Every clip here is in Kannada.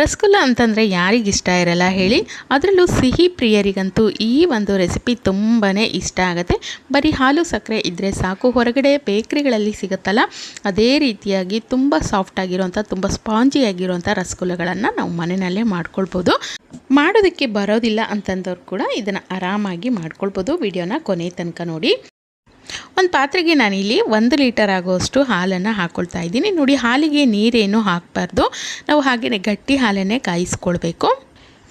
ರಸಗುಲ್ಲ ಅಂತಂದರೆ ಯಾರಿಗಿಷ್ಟ ಇರಲ್ಲ ಹೇಳಿ, ಅದರಲ್ಲೂ ಸಿಹಿ ಪ್ರಿಯರಿಗಂತೂ ಈ ಒಂದು ರೆಸಿಪಿ ತುಂಬಾ ಇಷ್ಟ ಆಗುತ್ತೆ. ಬರೀ ಹಾಲು ಸಕ್ಕರೆ ಇದ್ದರೆ ಸಾಕು. ಹೊರಗಡೆ ಬೇಕ್ರಿಗಳಲ್ಲಿ ಸಿಗುತ್ತಲ್ಲ, ಅದೇ ರೀತಿಯಾಗಿ ತುಂಬ ಸಾಫ್ಟ್ ಆಗಿರುವಂಥ ತುಂಬ ಸ್ಪಾಂಜಿ ಆಗಿರುವಂಥ ರಸಗುಲ್ಲಗಳನ್ನು ನಾವು ಮನೆಯಲ್ಲೇ ಮಾಡ್ಕೊಳ್ಬೋದು. ಮಾಡೋದಕ್ಕೆ ಬರೋದಿಲ್ಲ ಅಂತಂದವ್ರು ಕೂಡ ಇದನ್ನು ಆರಾಮಾಗಿ ಮಾಡ್ಕೊಳ್ಬೋದು. ವಿಡಿಯೋನ ಕೊನೆ ತನಕ ನೋಡಿ. ಒಂದು ಪಾತ್ರೆಗೆ ನಾನಿಲ್ಲಿ ಒಂದು ಲೀಟರ್ ಆಗೋಷ್ಟು ಹಾಲನ್ನು ಹಾಕ್ಕೊಳ್ತಾ ಇದ್ದೀನಿ. ನೋಡಿ, ಹಾಲಿಗೆ ನೀರೇನು ಹಾಕಬಾರ್ದು. ನಾವು ಹಾಗೆಯೇ ಗಟ್ಟಿ ಹಾಲನ್ನೇ ಕಾಯಿಸ್ಕೊಳ್ಬೇಕು.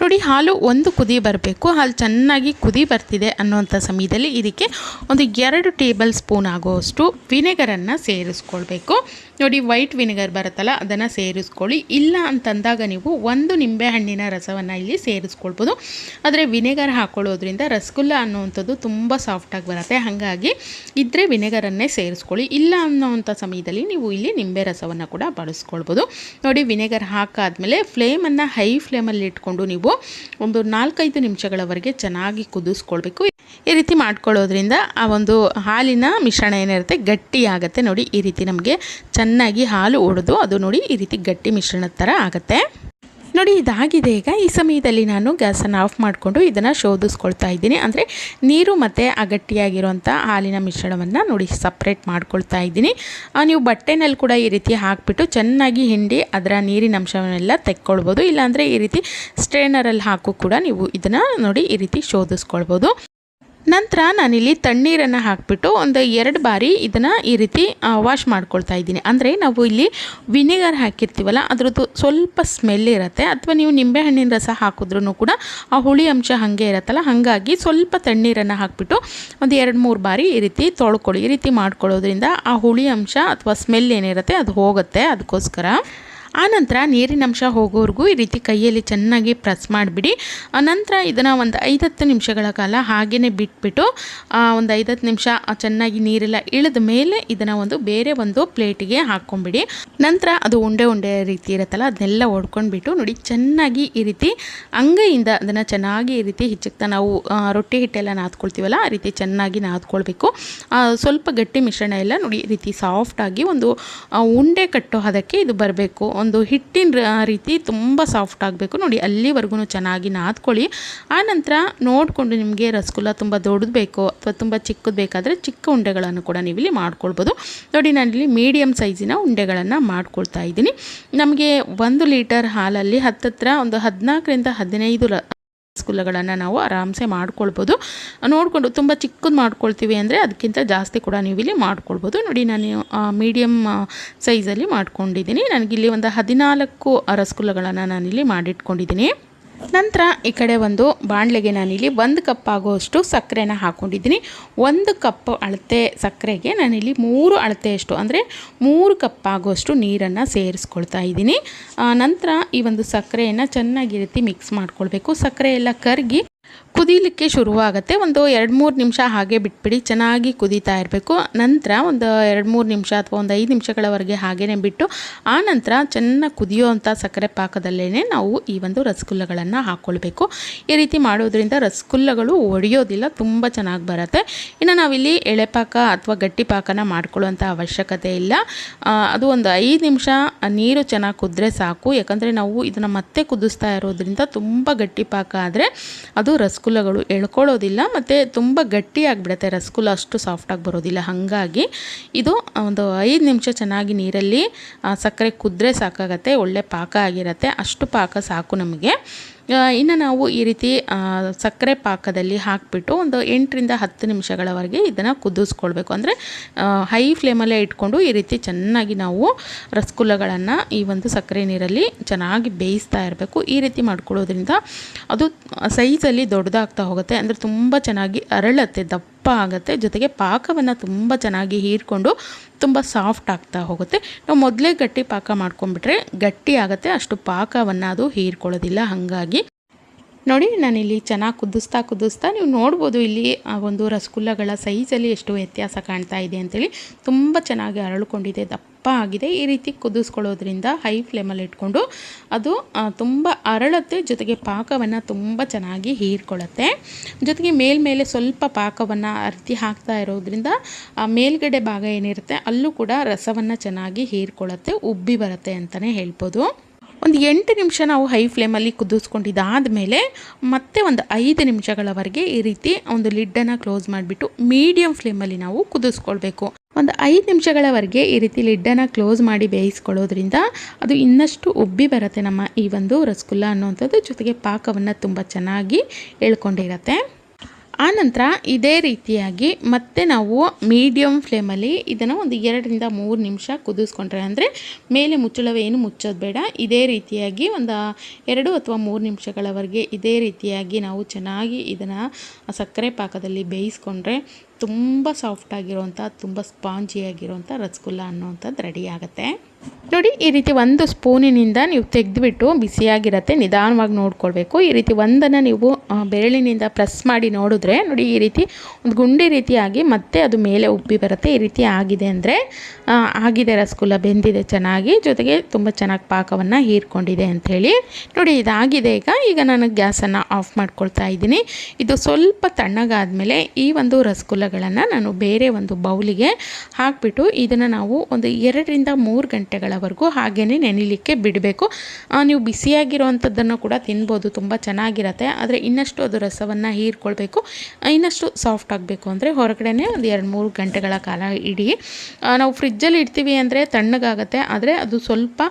ನೋಡಿ, ಹಾಲು ಒಂದು ಕುದಿ ಬರಬೇಕು. ಹಾಲು ಚೆನ್ನಾಗಿ ಕುದಿ ಬರ್ತಿದೆ ಅನ್ನೋಂಥ ಸಮಯದಲ್ಲಿ ಇದಕ್ಕೆ ಒಂದು ಎರಡು ಟೇಬಲ್ ಸ್ಪೂನ್ ಆಗೋಷ್ಟು ವಿನೆಗರನ್ನು ಸೇರಿಸ್ಕೊಳ್ಬೇಕು. ನೋಡಿ, ವೈಟ್ ವಿನೆಗರ್ ಬರುತ್ತಲ್ಲ, ಅದನ್ನು ಸೇರಿಸ್ಕೊಳ್ಳಿ. ಇಲ್ಲ ಅಂತಂದಾಗ ನೀವು ಒಂದು ನಿಂಬೆಹಣ್ಣಿನ ರಸವನ್ನು ಇಲ್ಲಿ ಸೇರಿಸ್ಕೊಳ್ಬೋದು. ಆದರೆ ವಿನೆಗರ್ ಹಾಕ್ಕೊಳ್ಳೋದ್ರಿಂದ ರಸಗುಲ್ಲ ಅನ್ನೋವಂಥದ್ದು ತುಂಬ ಸಾಫ್ಟಾಗಿ ಬರುತ್ತೆ. ಹಾಗಾಗಿ ಇದ್ದರೆ ವಿನೆಗರನ್ನೇ ಸೇರಿಸ್ಕೊಳ್ಳಿ. ಇಲ್ಲ ಅನ್ನೋವಂಥ ಸಮಯದಲ್ಲಿ ನೀವು ಇಲ್ಲಿ ನಿಂಬೆ ರಸವನ್ನು ಕೂಡ ಬಳಸ್ಕೊಳ್ಬೋದು. ನೋಡಿ, ವಿನೆಗರ್ ಹಾಕಾದಮೇಲೆ ಫ್ಲೇಮನ್ನು ಹೈ ಫ್ಲೇಮಲ್ಲಿ ಇಟ್ಕೊಂಡು ನೀವು ಒಂದು ನಾಲ್ಕೈದು ನಿಮಿಷಗಳವರೆಗೆ ಚೆನ್ನಾಗಿ ಕುದಿಸ್ಕೊಳ್ಬೇಕು. ಈ ರೀತಿ ಮಾಡ್ಕೊಳ್ಳೋದ್ರಿಂದ ಆ ಒಂದು ಹಾಲಿನ ಮಿಶ್ರಣ ಏನಿರುತ್ತೆ ಗಟ್ಟಿ ಆಗುತ್ತೆ ನೋಡಿ. ಈ ರೀತಿ ನಮಗೆ ಚೆನ್ನಾಗಿ ಹಾಲು ಒಡೆದು ಅದು ನೋಡಿ ಈ ರೀತಿ ಗಟ್ಟಿ ಮಿಶ್ರಣದ ಥರ ಆಗುತ್ತೆ. ನೋಡಿ, ಇದಾಗಿದೆ ಈಗ. ಈ ಸಮಯದಲ್ಲಿ ನಾನು ಗ್ಯಾಸನ್ನು ಆಫ್ ಮಾಡಿಕೊಂಡು ಇದನ್ನು ಶೋಧಿಸ್ಕೊಳ್ತಾ ಇದ್ದೀನಿ. ಅಂದರೆ ನೀರು ಮತ್ತು ಆ ಗಟ್ಟಿಯಾಗಿರುವಂಥ ಹಾಲಿನ ಮಿಶ್ರಣವನ್ನು ನೋಡಿ ಸಪ್ರೇಟ್ ಮಾಡ್ಕೊಳ್ತಾ ಇದ್ದೀನಿ. ನೀವು ಬಟ್ಟೆನಲ್ಲಿ ಕೂಡ ಈ ರೀತಿ ಹಾಕಿಬಿಟ್ಟು ಚೆನ್ನಾಗಿ ಹಿಂಡಿ ಅದರ ನೀರಿನ ಅಂಶವನ್ನೆಲ್ಲ ತೆಕ್ಕೊಳ್ಬೋದು. ಇಲ್ಲಾಂದರೆ ಈ ರೀತಿ ಸ್ಟ್ರೇನರಲ್ಲಿ ಹಾಕು ಕೂಡ ನೀವು ಇದನ್ನು ನೋಡಿ ಈ ರೀತಿ ಶೋಧಿಸ್ಕೊಳ್ಬೋದು. ನಂತರ ನಾನಿಲ್ಲಿ ತಣ್ಣೀರನ್ನು ಹಾಕಿಬಿಟ್ಟು ಒಂದು ಎರಡು ಬಾರಿ ಇದನ್ನು ಈ ರೀತಿ ವಾಶ್ ಮಾಡ್ಕೊಳ್ತಾ ಇದ್ದೀನಿ. ಅಂದರೆ ನಾವು ಇಲ್ಲಿ ವಿನೆಗರ್ ಹಾಕಿರ್ತೀವಲ್ಲ, ಅದರದ್ದು ಸ್ವಲ್ಪ ಸ್ಮೆಲ್ ಇರುತ್ತೆ. ಅಥವಾ ನೀವು ನಿಂಬೆಹಣ್ಣಿನ ರಸ ಹಾಕಿದ್ರೂ ಕೂಡ ಆ ಹುಳಿ ಅಂಶ ಹಾಗೆ ಇರುತ್ತಲ್ಲ, ಹಾಗಾಗಿ ಸ್ವಲ್ಪ ತಣ್ಣೀರನ್ನು ಹಾಕಿಬಿಟ್ಟು ಒಂದು ಎರಡು ಮೂರು ಬಾರಿ ಈ ರೀತಿ ತೊಳ್ಕೊಳ್ಳಿ. ಈ ರೀತಿ ಮಾಡ್ಕೊಳ್ಳೋದ್ರಿಂದ ಆ ಹುಳಿ ಅಂಶ ಅಥವಾ ಸ್ಮೆಲ್ ಏನಿರುತ್ತೆ, ಅದು ಹೋಗುತ್ತೆ. ಅದಕ್ಕೋಸ್ಕರ. ಆನಂತರ ನೀರಿನಂಶ ಹೋಗೋವರೆಗೂ ಈ ರೀತಿ ಕೈಯಲ್ಲಿ ಚೆನ್ನಾಗಿ ಪ್ರೆಸ್ ಮಾಡಿಬಿಡಿ. ನಂತರ ಇದನ್ನು ಒಂದು ಐದತ್ತು ನಿಮಿಷಗಳ ಕಾಲ ಹಾಗೆಯೇ ಬಿಟ್ಬಿಟ್ಟು ಒಂದು ಐದತ್ತು ನಿಮಿಷ ಚೆನ್ನಾಗಿ ನೀರೆಲ್ಲ ಇಳಿದ ಮೇಲೆ ಇದನ್ನು ಒಂದು ಬೇರೆ ಒಂದು ಪ್ಲೇಟಿಗೆ ಹಾಕ್ಕೊಂಬಿಡಿ ನಂತರ ಅದು ಉಂಡೆ ಉಂಡೆ ರೀತಿ ಇರುತ್ತಲ್ಲ, ಅದನ್ನೆಲ್ಲ ಒಡ್ಕೊಂಡ್ಬಿಟ್ಟು ನೋಡಿ ಚೆನ್ನಾಗಿ ಈ ರೀತಿ ಅಂಗೈಯಿಂದ ಅದನ್ನು ಚೆನ್ನಾಗಿ ಈ ರೀತಿ ಹಿಚ್ಚಕ್ತಾ ನಾವು ರೊಟ್ಟಿ ಹಿಟ್ಟೆಲ್ಲ ನಾದ್ಕೊಳ್ತೀವಲ್ಲ, ಆ ರೀತಿ ಚೆನ್ನಾಗಿ ನಾದ್ಕೊಳ್ಬೇಕು. ಸ್ವಲ್ಪ ಗಟ್ಟಿ ಮಿಶ್ರಣ ಎಲ್ಲ ನೋಡಿ ಈ ರೀತಿ ಸಾಫ್ಟಾಗಿ ಒಂದು ಉಂಡೆ ಕಟ್ಟೋ ಹದಕ್ಕೆ ಇದು ಬರಬೇಕು. ಒಂದು ಹಿಟ್ಟಿನ ರೀತಿ ತುಂಬ ಸಾಫ್ಟ್ ಆಗಬೇಕು. ನೋಡಿ ಅಲ್ಲಿವರೆಗೂ ಚೆನ್ನಾಗಿ ನಾದ್ಕೊಳ್ಳಿ. ಆನಂತರ ನೋಡಿಕೊಂಡು ನಿಮಗೆ ರಸಗುಲ್ಲ ತುಂಬ ದೊಡ್ಡದು ಬೇಕೋ ಅಥವಾ ತುಂಬ ಚಿಕ್ಕದು ಬೇಕಾದರೆ ಚಿಕ್ಕ ಉಂಡೆಗಳನ್ನು ಕೂಡ ನೀವಿಲ್ಲಿ ಮಾಡ್ಕೊಳ್ಬೋದು. ನೋಡಿ, ನಾನಿಲ್ಲಿ ಮೀಡಿಯಮ್ ಸೈಜಿನ ಉಂಡೆಗಳನ್ನು ಮಾಡ್ಕೊಳ್ತಾ ಇದ್ದೀನಿ. ನಮಗೆ ಒಂದು ಲೀಟರ್ ಹಾಲಲ್ಲಿ ಹತ್ತತ್ರ ಒಂದು ಹದಿನಾಲ್ಕರಿಂದ ಹದಿನೈದು ರ ರಸಗುಲ್ಲಗಳನ್ನು ನಾವು ಆರಾಮ್ಸೆ ಮಾಡ್ಕೊಳ್ಬೋದು. ನೋಡಿಕೊಂಡು ತುಂಬ ಚಿಕ್ಕದು ಮಾಡ್ಕೊಳ್ತೀವಿ ಅಂದರೆ ಅದಕ್ಕಿಂತ ಜಾಸ್ತಿ ಕೂಡ ನೀವು ಇಲ್ಲಿ ಮಾಡ್ಕೊಳ್ಬೋದು. ನೋಡಿ ನಾನು ಮೀಡಿಯಮ್ ಸೈಜಲ್ಲಿ ಮಾಡ್ಕೊಂಡಿದ್ದೀನಿ. ನನಗಿಲ್ಲಿ ಒಂದು ಹದಿನಾಲ್ಕು ರಸಗುಲ್ಲಗಳನ್ನು ನಾನಿಲ್ಲಿ ಮಾಡಿಟ್ಕೊಂಡಿದ್ದೀನಿ. ನಂತರ ಈ ಕಡೆ ಒಂದು ಬಾಣಲೆಗೆ ನಾನಿಲ್ಲಿ ಒಂದು ಕಪ್ ಆಗುವಷ್ಟು ಸಕ್ಕರೆನ ಹಾಕ್ಕೊಂಡಿದ್ದೀನಿ ಒಂದು ಕಪ್ ಅಳತೆ ಸಕ್ಕರೆಗೆ ನಾನಿಲ್ಲಿ ಮೂರು ಅಳತೆಯಷ್ಟು ಅಂದರೆ ಮೂರು ಕಪ್ ಆಗುವಷ್ಟು ನೀರನ್ನು ಸೇರಿಸ್ಕೊಳ್ತಾ ಇದ್ದೀನಿ. ನಂತರ ಈ ಒಂದು ಸಕ್ಕರೆಯನ್ನು ಚೆನ್ನಾಗಿ ರೀತಿ ಮಿಕ್ಸ್ ಮಾಡ್ಕೊಳ್ಬೇಕು. ಸಕ್ಕರೆ ಎಲ್ಲ ಕರಗಿ ಕುದೀಲಿಕ್ಕೆ ಶುರುವಾಗುತ್ತೆ. ಒಂದು ಎರಡು ಮೂರು ನಿಮಿಷ ಹಾಗೆ ಬಿಟ್ಬಿಡಿ, ಚೆನ್ನಾಗಿ ಕುದೀತಾ ಇರಬೇಕು. ನಂತರ ಒಂದು ಎರಡು ಮೂರು ನಿಮಿಷ ಅಥವಾ ಒಂದು ಐದು ನಿಮಿಷಗಳವರೆಗೆ ಹಾಗೇ ಬಿಟ್ಟು, ಆ ನಂತರ ಚೆನ್ನಾಗಿ ಕುದಿಯೋವಂಥ ಸಕ್ಕರೆ ಪಾಕದಲ್ಲೇ ನಾವು ಈ ಒಂದು ರಸಗುಲ್ಲಗಳನ್ನು ಹಾಕ್ಕೊಳ್ಬೇಕು ಈ ರೀತಿ ಮಾಡೋದ್ರಿಂದ ರಸಗುಲ್ಲಗಳು ಒಡೆಯೋದಿಲ್ಲ, ತುಂಬ ಚೆನ್ನಾಗಿ ಬರುತ್ತೆ. ಇನ್ನು ನಾವಿಲ್ಲಿ ಎಳೆಪಾಕ ಅಥವಾ ಗಟ್ಟಿ ಪಾಕನ ಮಾಡ್ಕೊಳ್ಳುವಂಥ ಅವಶ್ಯಕತೆ ಇಲ್ಲ. ಅದು ಒಂದು ಐದು ನಿಮಿಷ ನೀರು ಚೆನ್ನಾಗಿ ಕುದ್ರೆ ಸಾಕು. ಯಾಕಂದರೆ ನಾವು ಇದನ್ನು ಮತ್ತೆ ಕುದಿಸ್ತಾ ಇರೋದ್ರಿಂದ ತುಂಬ ಗಟ್ಟಿ ಪಾಕ ಆದರೆ ಅದು ರಸಗುಲ್ಲಗಳು ಎಳ್ಕೊಳ್ಳೋದಿಲ್ಲ, ಮತ್ತು ತುಂಬ ಗಟ್ಟಿಯಾಗಿಬಿಡುತ್ತೆ ರಸಗುಲ್ಲ, ಅಷ್ಟು ಸಾಫ್ಟಾಗಿ ಬರೋದಿಲ್ಲ. ಹಾಗಾಗಿ ಇದು ಒಂದು ಐದು ನಿಮಿಷ ಚೆನ್ನಾಗಿ ನೀರಲ್ಲಿ ಸಕ್ಕರೆ ಕುದ್ರೆ ಸಾಕಾಗತ್ತೆ, ಒಳ್ಳೆ ಪಾಕ ಆಗಿರುತ್ತೆ. ಅಷ್ಟು ಪಾಕ ಸಾಕು ನಮಗೆ. ಇನ್ನು ನಾವು ಈ ರೀತಿ ಸಕ್ಕರೆ ಪಾಕದಲ್ಲಿ ಹಾಕಿಬಿಟ್ಟು ಒಂದು ಎಂಟರಿಂದ ಹತ್ತು ನಿಮಿಷಗಳವರೆಗೆ ಇದನ್ನು ಕುದಿಸ್ಕೊಳ್ಬೇಕು. ಅಂದರೆ ಹೈ ಫ್ಲೇಮಲ್ಲೇ ಇಟ್ಕೊಂಡು ಈ ರೀತಿ ಚೆನ್ನಾಗಿ ನಾವು ರಸಗುಲ್ಲಗಳನ್ನು ಈ ಒಂದು ಸಕ್ಕರೆ ನೀರಲ್ಲಿ ಚೆನ್ನಾಗಿ ಬೇಯಿಸ್ತಾ ಇರಬೇಕು. ಈ ರೀತಿ ಮಾಡ್ಕೊಳ್ಳೋದ್ರಿಂದ ಅದು ಸೈಜಲ್ಲಿ ದೊಡ್ಡದಾಗ್ತಾ ಹೋಗುತ್ತೆ. ಅಂದರೆ ತುಂಬ ಚೆನ್ನಾಗಿ ಅರಳತ್ತೆ, ದಪ್ಪ ಆಗುತ್ತೆ. ಜೊತೆಗೆ ಪಾಕವನ್ನು ತುಂಬ ಚೆನ್ನಾಗಿ ಹೀರ್ಕೊಂಡು ತುಂಬ ಸಾಫ್ಟ್ ಆಗ್ತಾ ಹೋಗುತ್ತೆ. ನಾವು ಮೊದಲೇ ಗಟ್ಟಿ ಪಾಕ ಮಾಡ್ಕೊಂಡ್ಬಿಟ್ರೆ ಗಟ್ಟಿ ಆಗುತ್ತೆ. ಅಷ್ಟು ಪಾಕವನ್ನು ಅದು ಹೀರ್ಕೊಳ್ಳೋದಿಲ್ಲ. ಹಾಗಾಗಿ ನೋಡಿ, ನಾನಿಲ್ಲಿ ಚೆನ್ನಾಗಿ ಕುದಿಸ್ತಾ ಕುದಿಸ್ತಾ ನೀವು ನೋಡ್ಬೋದು ಇಲ್ಲಿ, ಆ ಒಂದು ರಸಗುಲ್ಲಗಳ ಸೈಜಲ್ಲಿ ಎಷ್ಟು ವ್ಯತ್ಯಾಸ ಕಾಣ್ತಾ ಇದೆ ಅಂತೇಳಿ. ತುಂಬ ಚೆನ್ನಾಗಿ ಅರಳುಕೊಂಡಿದೆ, ದಪ್ಪ ಆಗಿದೆ. ಈ ರೀತಿ ಕುದಿಸ್ಕೊಳ್ಳೋದ್ರಿಂದ ಹೈ ಫ್ಲೇಮಲ್ಲಿ ಇಟ್ಕೊಂಡು ಅದು ತುಂಬ ಅರಳತ್ತೆ, ಜೊತೆಗೆ ಪಾಕವನ್ನು ತುಂಬ ಚೆನ್ನಾಗಿ ಹೀರ್ಕೊಳ್ಳುತ್ತೆ. ಜೊತೆಗೆ ಮೇಲ್ಮೇಲೆ ಸ್ವಲ್ಪ ಪಾಕವನ್ನು ಅರ್ತಿ ಹಾಕ್ತಾ ಇರೋದ್ರಿಂದ ಮೇಲ್ಗಡೆ ಭಾಗ ಏನಿರುತ್ತೆ, ಅಲ್ಲೂ ಕೂಡ ರಸವನ್ನು ಚೆನ್ನಾಗಿ ಹೀರ್ಕೊಳ್ಳುತ್ತೆ, ಉಬ್ಬಿ ಬರುತ್ತೆ ಅಂತಲೇ ಹೇಳ್ಬೋದು. ಒಂದು ಎಂಟು ನಿಮಿಷ ನಾವು ಹೈ ಫ್ಲೇಮಲ್ಲಿ ಕುದಿಸ್ಕೊಂಡಿದ್ದಾದಮೇಲೆ ಮತ್ತೆ ಒಂದು ಐದು ನಿಮಿಷಗಳವರೆಗೆ ಈ ರೀತಿ ಒಂದು ಲಿಡ್ಡನ್ನು ಕ್ಲೋಸ್ ಮಾಡಿಬಿಟ್ಟು ಮೀಡಿಯಮ್ ಫ್ಲೇಮಲ್ಲಿ ನಾವು ಕುದಿಸ್ಕೊಳ್ಬೇಕು. ಒಂದು ಐದು ನಿಮಿಷಗಳವರೆಗೆ ಈ ರೀತಿ ಲಿಡ್ಡನ್ನು ಕ್ಲೋಸ್ ಮಾಡಿ ಬೇಯಿಸ್ಕೊಳ್ಳೋದ್ರಿಂದ ಅದು ಇನ್ನಷ್ಟು ಉಬ್ಬಿ ಬರುತ್ತೆ ನಮ್ಮ ಈ ಒಂದು ರಸಗುಲ್ಲ ಅನ್ನೋವಂಥದ್ದು ಜೊತೆಗೆ ಪಾಕವನ್ನು ತುಂಬ ಚೆನ್ನಾಗಿ ಎಳ್ಕೊಂಡಿರತ್ತೆ. ಆನಂತರ ಇದೇ ರೀತಿಯಾಗಿ ಮತ್ತೆ ನಾವು ಮೀಡಿಯಮ್ ಫ್ಲೇಮಲ್ಲಿ ಇದನ್ನು ಒಂದು ಎರಡರಿಂದ ಮೂರು ನಿಮಿಷ ಕುದಿಸ್ಕೊಂಡ್ರೆ ಅಂದರೆ ಮೇಲೆ ಮುಚ್ಚಳವೇನು ಮುಚ್ಚೋದು ಬೇಡ. ಇದೇ ರೀತಿಯಾಗಿ ಒಂದು ಎರಡು ಅಥವಾ ಮೂರು ನಿಮಿಷಗಳವರೆಗೆ ಇದೇ ರೀತಿಯಾಗಿ ನಾವು ಚೆನ್ನಾಗಿ ಇದನ್ನು ಸಕ್ಕರೆ ಪಾಕದಲ್ಲಿ ಬೇಯಿಸ್ಕೊಂಡ್ರೆ ತುಂಬ ಸಾಫ್ಟಾಗಿರುವಂಥ ತುಂಬ ಸ್ಪಾಂಜಿಯಾಗಿರುವಂಥ ರಸಗುಲ್ಲ ಅನ್ನುವಂಥದ್ದು ರೆಡಿ ಆಗುತ್ತೆ. ನೋಡಿ, ಈ ರೀತಿ ಒಂದು ಸ್ಪೂನಿನಿಂದ ನೀವು ತೆಗೆದುಬಿಟ್ಟು ಬಿಸಿಯಾಗಿರತ್ತೆ, ನಿಧಾನವಾಗಿ ನೋಡ್ಕೊಳ್ಬೇಕು. ಈ ರೀತಿ ಒಂದನ್ನು ನೀವು ಬೆರಳಿನಿಂದ ಪ್ರೆಸ್ ಮಾಡಿ ನೋಡಿದ್ರೆ, ನೋಡಿ, ಈ ರೀತಿ ಒಂದು ಗುಂಡಿ ರೀತಿಯಾಗಿ ಮತ್ತೆ ಅದು ಮೇಲೆ ಉಬ್ಬಿ ಬರುತ್ತೆ. ಈ ರೀತಿ ಆಗಿದೆ ಅಂದರೆ ಆಗಿದೆ ರಸಗುಲ್ಲ, ಬೆಂದಿದೆ ಚೆನ್ನಾಗಿ, ಜೊತೆಗೆ ತುಂಬ ಚೆನ್ನಾಗಿ ಪಾಕವನ್ನು ಹೀರ್ಕೊಂಡಿದೆ ಅಂಥೇಳಿ. ನೋಡಿ, ಇದಾಗಿದೆ ಈಗ. ಈಗ ನಾನು ಗ್ಯಾಸನ್ನು ಆಫ್ ಮಾಡ್ಕೊಳ್ತಾ ಇದ್ದೀನಿ. ಇದು ಸ್ವಲ್ಪ ತಣ್ಣಗಾದಮೇಲೆ ಈ ಒಂದು ರಸಗುಲ್ಲಗಳನ್ನು ನಾನು ಬೇರೆ ಒಂದು ಬೌಲಿಗೆ ಹಾಕಿಬಿಟ್ಟು ಇದನ್ನು ನಾವು ಒಂದು ಎರಡರಿಂದ ಮೂರು ಗಂಟೆಗಳವರೆಗೂ ಹಾಗೇ ನೆನಿಲಿಕ್ಕೆ ಬಿಡಬೇಕು. ನೀವು ಬಿಸಿಯಾಗಿರುವಂಥದ್ದನ್ನು ಕೂಡ ತಿನ್ಬೋದು, ತುಂಬ ಚೆನ್ನಾಗಿರತ್ತೆ. ಆದರೆ ಇನ್ನಷ್ಟು ಅದು ರಸವನ್ನು ಹೀರ್ಕೊಳ್ಬೇಕು. ಇನ್ನಷ್ಟು ಸಾಫ್ಟ್ ಆಗಬೇಕು ಅಂದರೆ ಹೊರಗಡೆ ಒಂದು ಎರಡು ಮೂರು ಗಂಟೆಗಳ ಕಾಲ ಇಡಿ. ನಾವು ಫ್ರಿಜ್ಜಲ್ಲಿ ಇಡ್ತೀವಿ ಅಂದರೆ ತಣ್ಣಗಾಗತ್ತೆ. ಆದರೆ ಅದು ಸ್ವಲ್ಪ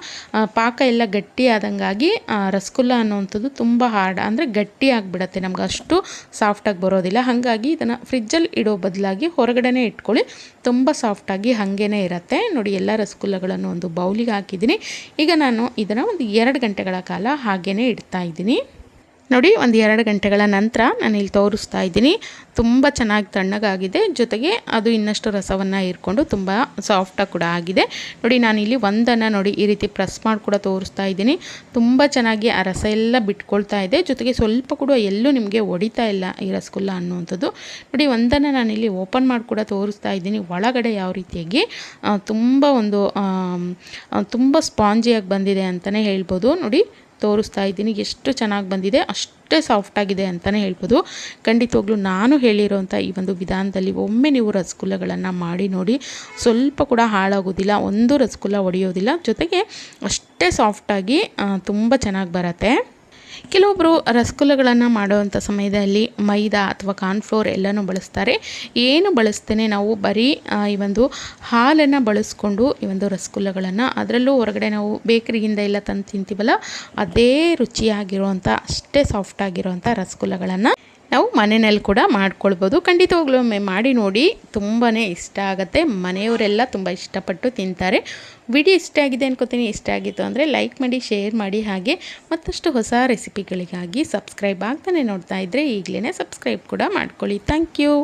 ಪಾಕ ಎಲ್ಲ ಗಟ್ಟಿ ಆದಂಗಾಗಿ ರಸಗುಲ್ಲ ಅನ್ನುವಂಥದ್ದು ತುಂಬ ಹಾರ್ಡ್ ಅಂದರೆ ಗಟ್ಟಿ ಆಗಿಬಿಡತ್ತೆ. ನಮ್ಗೆ ಅಷ್ಟು ಸಾಫ್ಟಾಗಿ ಬರೋದಿಲ್ಲ. ಹಾಗಾಗಿ ಇದನ್ನು ಫ್ರಿಜ್ಜಲ್ಲಿ ಇಡೋ ಬದಲಾಗಿ ಹೊರಗಡೆನೇ ಇಟ್ಕೊಳ್ಳಿ. ತುಂಬ ಸಾಫ್ಟಾಗಿ ಹಾಗೇ ಇರುತ್ತೆ. ನೋಡಿ, ಎಲ್ಲ ರಸಗುಲ್ಲಗಳನ್ನು ಒಂದು ಬೌಲಿಗೆ ಹಾಕಿದ್ದೀನಿ. ಈಗ ನಾನು ಇದನ್ನು ಒಂದು ಎರಡು ಗಂಟೆಗಳ ಕಾಲ ಹಾಗೇ ಇಡ್ತಾ ಇದ್ದೀನಿ. ನೋಡಿ, ಒಂದು ಎರಡು ಗಂಟೆಗಳ ನಂತರ ನಾನು ಇಲ್ಲಿ ತೋರಿಸ್ತಾ ಇದ್ದೀನಿ. ತುಂಬ ಚೆನ್ನಾಗಿ ತಣ್ಣಗಾಗಿದೆ. ಜೊತೆಗೆ ಅದು ಇನ್ನಷ್ಟು ರಸವನ್ನು ಹೀರ್ಕೊಂಡು ತುಂಬ ಸಾಫ್ಟಾಗಿ ಕೂಡ ಆಗಿದೆ. ನೋಡಿ ನಾನು ಇಲ್ಲಿ ಒಂದನ್ನು ನೋಡಿ ಈ ರೀತಿ ಪ್ರೆಸ್ ಮಾಡಿ ಕೂಡ ತೋರಿಸ್ತಾ ಇದ್ದೀನಿ. ತುಂಬ ಚೆನ್ನಾಗಿ ಆ ರಸ ಎಲ್ಲ ಬಿಟ್ಕೊಳ್ತಾ ಇದೆ. ಜೊತೆಗೆ ಸ್ವಲ್ಪ ಕೂಡ ಎಲ್ಲೂ ನಿಮಗೆ ಒಡಿತಾ ಇಲ್ಲ ಈ ರಸಗುಲ್ಲ ಅನ್ನುವಂಥದ್ದು. ನೋಡಿ, ಒಂದನ್ನು ನಾನು ಇಲ್ಲಿ ಓಪನ್ ಮಾಡಿ ಕೂಡ ತೋರಿಸ್ತಾ ಇದ್ದೀನಿ. ಒಳಗಡೆ ಯಾವ ರೀತಿಯಾಗಿ ತುಂಬ ಒಂದು ತುಂಬ ಸ್ಪಾಂಜಿಯಾಗಿ ಬಂದಿದೆ ಅಂತಲೇ ಹೇಳ್ಬೋದು. ನೋಡಿ ತೋರಿಸ್ತಾ ಇದ್ದೀನಿ. ಎಷ್ಟು ಚೆನ್ನಾಗಿ ಬಂದಿದೆ, ಅಷ್ಟೇ ಸಾಫ್ಟಾಗಿದೆ ಅಂತಲೇ ಹೇಳ್ಬೋದು. ಖಂಡಿತವಾಗ್ಲೂ ನಾನು ಹೇಳಿರೋಂಥ ಈ ಒಂದು ವಿಧಾನದಲ್ಲಿ ಒಮ್ಮೆ ನೀವು ರಸಗುಲ್ಲಗಳನ್ನು ಮಾಡಿ ನೋಡಿ, ಸ್ವಲ್ಪ ಕೂಡ ಹಾಳಾಗೋದಿಲ್ಲ, ಒಂದು ರಸಗುಲ್ಲ ಒಡೆಯೋದಿಲ್ಲ. ಜೊತೆಗೆ ಅಷ್ಟೇ ಸಾಫ್ಟಾಗಿ ತುಂಬ ಚೆನ್ನಾಗಿ ಬರುತ್ತೆ. ಕೆಲವೊಬ್ಬರು ರಸಗುಲ್ಲಗಳನ್ನು ಮಾಡುವಂಥ ಸಮಯದಲ್ಲಿ ಮೈದಾ ಅಥವಾ ಕಾರ್ನ್ಫ್ಲೋರ್ ಎಲ್ಲನೂ ಬಳಸ್ತಾರೆ. ಏನು ಬಳಸ್ತೇನೆ ನಾವು ಬರೀ ಈ ಒಂದು ಹಾಲನ್ನು ಬಳಸ್ಕೊಂಡು ಈ ಒಂದು ರಸಗುಲ್ಲಗಳನ್ನು ಅದರಲ್ಲೂ ಹೊರಗಡೆ ನಾವು ಬೇಕರಿಯಿಂದ ಎಲ್ಲ ತಂದು ತಿಂತೀವಲ್ಲ, ಅದೇ ರುಚಿಯಾಗಿರುವಂಥ ಅಷ್ಟೇ ಸಾಫ್ಟಾಗಿರುವಂಥ ರಸಗುಲ್ಲಗಳನ್ನು ನಾವು ಮನೆಯಲ್ಲಿ ಕೂಡ ಮಾಡ್ಕೊಳ್ಬೋದು. ಖಂಡಿತವಾಗ್ಲೂ ಒಮ್ಮೆ ಮಾಡಿ ನೋಡಿ ತುಂಬಾ ಇಷ್ಟ ಆಗುತ್ತೆ. ಮನೆಯವರೆಲ್ಲ ತುಂಬ ಇಷ್ಟಪಟ್ಟು ತಿಂತಾರೆ. ವಿಡಿಯೋ ಇಷ್ಟ ಆಗಿದೆ ಅನ್ಕೋತೀನಿ. ಇಷ್ಟ ಆಗಿತ್ತು ಅಂದರೆ ಲೈಕ್ ಮಾಡಿ, ಶೇರ್ ಮಾಡಿ ಹಾಗೆ ಮತ್ತಷ್ಟು ಹೊಸ ರೆಸಿಪಿಗಳಿಗಾಗಿ ಸಬ್ಸ್ಕ್ರೈಬ್ ಆಗ್ತಾನೆ ನೋಡ್ತಾ ಇದ್ದರೆ ಈಗಲೇ ಸಬ್ಸ್ಕ್ರೈಬ್ ಕೂಡ ಮಾಡ್ಕೊಳ್ಳಿ. Thank you.